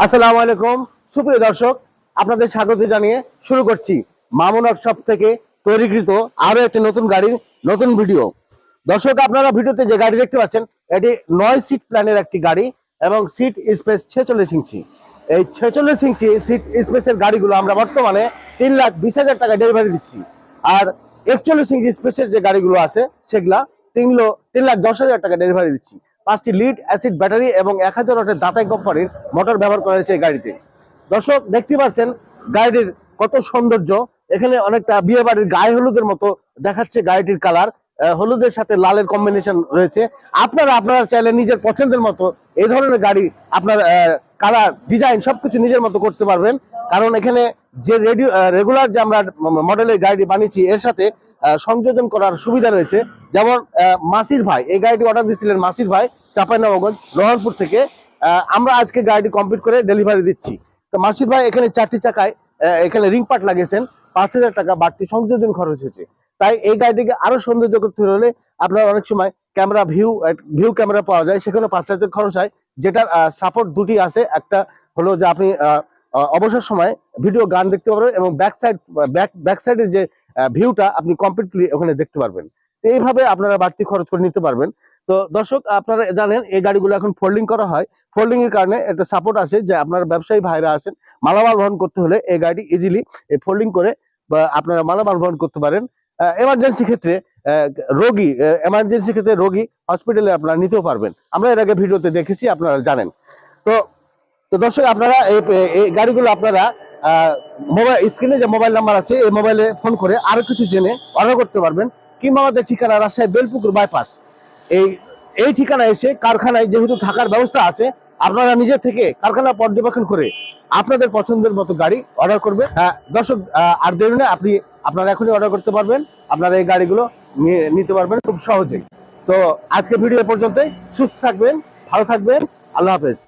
আসসালামু আলাইকুম। সুপ্রিয় দর্শক, আপনাদের স্বাগত জানিয়ে শুরু করছি মামুন শপ থেকে তৈরিকৃত আরও একটি নতুন গাড়ির নতুন ভিডিও। দর্শক, আপনারা ভিডিওতে যে গাড়ি দেখতে পাচ্ছেন, এটি নয় সিট প্ল্যানের একটি গাড়ি এবং সিট স্পেস ছেচল্লিশ ইঞ্চি। এই ছেচল্লিশ ইঞ্চি সিট স্পেসের গাড়িগুলো আমরা বর্তমানে তিন লাখ বিশ হাজার টাকা ডেলিভারি দিচ্ছি। আর একচল্লিশ ইঞ্চি স্পেসের যে গাড়িগুলো আছে, সেগুলা তিন তিন লাখ দশ হাজার টাকা ডেলিভারি দিচ্ছি। পাঁচটি লিড অ্যাসিড ব্যাটারি এবং এক হাজার ওয়াটের দাতাই কোম্পানির মোটর ব্যবহার করা হয়েছে এই গাড়িতে। দর্শক, দেখতে পাচ্ছেন, গাড়িটির কত সৌন্দর্য। এখানে অনেকটা বিয়ে বাড়ির গায়ে হলুদের মতো দেখাচ্ছে গাড়িটির কালার। হলুদের সাথে লালের কম্বিনেশন রয়েছে। আপনারা আপনারা চাইলে নিজের পছন্দের মতো এই ধরনের গাড়ি আপনার কালার ডিজাইন সবকিছু নিজের মতো করতে পারবেন। কারণ এখানে যে রেডিও রেগুলার যে আমরা মডেলের গাড়ি বানিয়েছি, এর সাথে সংযোজন করার সুবিধা রয়েছে। যেমন মাসির ভাই, এই গাড়িটি অর্ডার দিয়েছিলেন মাসির ভাই, চাঁপাইনবাবগঞ্জ, রহনপুর থেকে। আমরা আজকে গাড়িটি কমপ্লিট করে ডেলিভারি দিচ্ছি। তো মাসির ভাই এখানে চারটি চাকায় এখানে রিং পার্ট লাগিয়েছেন। পাঁচ হাজার টাকা বাড়তি সংযোজন খরচ হয়েছে। তাই এই গাড়িটিকে আরও সৌন্দর্য করতে হলে আপনার অনেক সময় ক্যামেরা ভিউ ভিউ ক্যামেরা পাওয়া যায়। সেখানে পাঁচ হাজার খরচ হয়। যেটার সাপোর্ট দুটি আছে। একটা হলো যে আপনি অবসর সময় ভিডিও গান দেখতে পারবেন এবং ব্যাক সাইড ব্যাক ব্যাক সাইডের যে ভিউটা আপনি কমপ্লিটলি ওখানে দেখতে পারবেন। এইভাবে আপনারা বাড়তি খরচ করে নিতে পারবেন। তো দর্শক, আপনারা জানেন, এই গাড়িগুলো এখন ফোল্ডিং করা হয়। ফোল্ডিং এর কারণে একটা সাপোর্ট আছে যে আপনার ব্যবসায়ী ভাইরা আছেন মালামাল বহন করতে হলে এই গাড়ি ইজিলি ফোল্ডিং করে আপনারা মালামাল বহন করতে পারেন। এমার্জেন্সি ক্ষেত্রে রোগী এমার্জেন্সি ক্ষেত্রে রোগী হসপিটালে আপনারা নিতেও পারবেন। আমরা এর আগে ভিডিওতে দেখেছি, আপনারা জানেন। তো তো দর্শক, আপনারা এই গাড়িগুলো আপনারা মোবাইল স্ক্রিনে যে মোবাইল নাম্বার আছে, এই মোবাইলে ফোন করে আরও কিছু জেনে অর্ডার করতে পারবেন। কিংবা আমাদের ঠিকানা রাজশাহী বেলপুকুর বাইপাস এই এই ঠিকানা এসে কারখানায় যেহেতু থাকার ব্যবস্থা আছে, আপনারা নিজে থেকে কারখানা পর্যবেক্ষণ করে আপনাদের পছন্দের মতো গাড়ি অর্ডার করবে। হ্যাঁ দর্শক আর দেরি না, আপনি আপনারা এখনই অর্ডার করতে পারবেন। আপনারা এই গাড়িগুলো নিতে পারবেন খুব সহজেই। তো আজকে ভিডিও পর্যন্তই। সুস্থ থাকবেন, ভালো থাকবেন। আল্লাহ হাফেজ।